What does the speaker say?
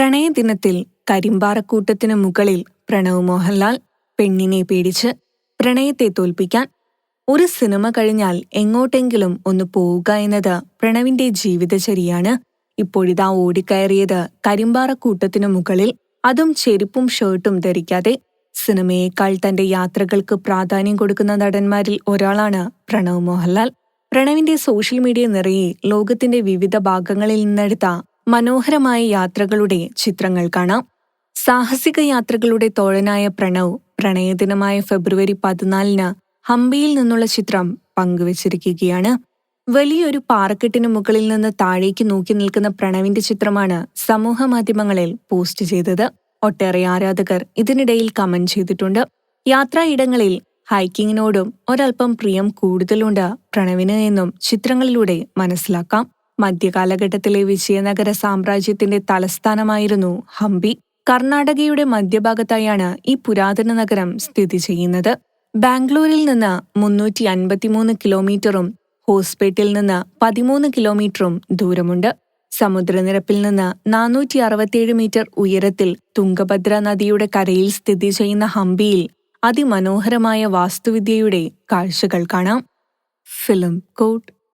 പ്രണയദിനത്തിൽ കരിമ്പാറക്കൂട്ടത്തിനു മുകളിൽ പ്രണവ് മോഹൻലാൽ പെണ്ണിനെ പേടിച്ച് പ്രണയത്തെ തോൽപ്പിക്കാൻ ഒരു സിനിമ കഴിഞ്ഞാൽ എങ്ങോട്ടെങ്കിലും ഒന്ന് പോവുക എന്നത് പ്രണവിന്റെ ജീവിതചര്യയാണ്. ഇപ്പോഴിതാ ഓടിക്കയറിയത് കരിമ്പാറക്കൂട്ടത്തിനു മുകളിൽ അതും ചെരുപ്പും ഷർട്ടും ധരിക്കാതെ സിനിമയേക്കാൾ തന്റെ യാത്രകൾക്ക് പ്രാധാന്യം കൊടുക്കുന്ന നടന്മാരിൽ ഒരാളാണ് പ്രണവ് മോഹൻലാൽ. പ്രണവിന്റെ സോഷ്യൽ മീഡിയ നിറയെ ലോകത്തിന്റെ വിവിധ ഭാഗങ്ങളിൽ നിന്നെടുത്ത മനോഹരമായ യാത്രകളുടെ ചിത്രങ്ങൾ കാണാം. സാഹസിക യാത്രകളുടെ തോഴനായ പ്രണവ് പ്രണയദിനമായ ഫെബ്രുവരി പതിനാലിന് ഹംപിയിൽ നിന്നുള്ള ചിത്രം പങ്കുവച്ചിരിക്കുകയാണ്. വലിയൊരു പാറക്കെട്ടിന് മുകളിൽ നിന്ന് താഴേക്ക് നോക്കി നിൽക്കുന്ന പ്രണവിന്റെ ചിത്രമാണ് സമൂഹ മാധ്യമങ്ങളിൽ പോസ്റ്റ് ചെയ്തത്. ഒട്ടേറെ ആരാധകർ ഇതിനിടയിൽ കമന്റ് ചെയ്തിട്ടുണ്ട്. യാത്രായിടങ്ങളിൽ ഹൈക്കിങ്ങിനോടും ഒരൽപ്പം പ്രിയം കൂടുതലുണ്ട് പ്രണവിന് എന്നും ചിത്രങ്ങളിലൂടെ മനസ്സിലാക്കാം. മധ്യകാലഘട്ടത്തിലെ വിജയനഗര സാമ്രാജ്യത്തിന്റെ തലസ്ഥാനമായിരുന്നു ഹംപി. കർണാടകയുടെ മധ്യഭാഗത്തായാണ് ഈ പുരാതന നഗരം സ്ഥിതി ചെയ്യുന്നത്. ബാംഗ്ലൂരിൽ നിന്ന് മുന്നൂറ്റി അൻപത്തിമൂന്ന് കിലോമീറ്ററും ഹോസ്പേട്ടിൽ നിന്ന് പതിമൂന്ന് കിലോമീറ്ററും ദൂരമുണ്ട്. സമുദ്രനിരപ്പിൽ നിന്ന് നാനൂറ്റി അറുപത്തിയേഴ് മീറ്റർ ഉയരത്തിൽ തുംഗഭദ്ര നദിയുടെ കരയിൽ സ്ഥിതി ചെയ്യുന്ന ഹംപിയിൽ അതിമനോഹരമായ വാസ്തുവിദ്യയുടെ കാഴ്ചകൾ കാണാം. Film coat.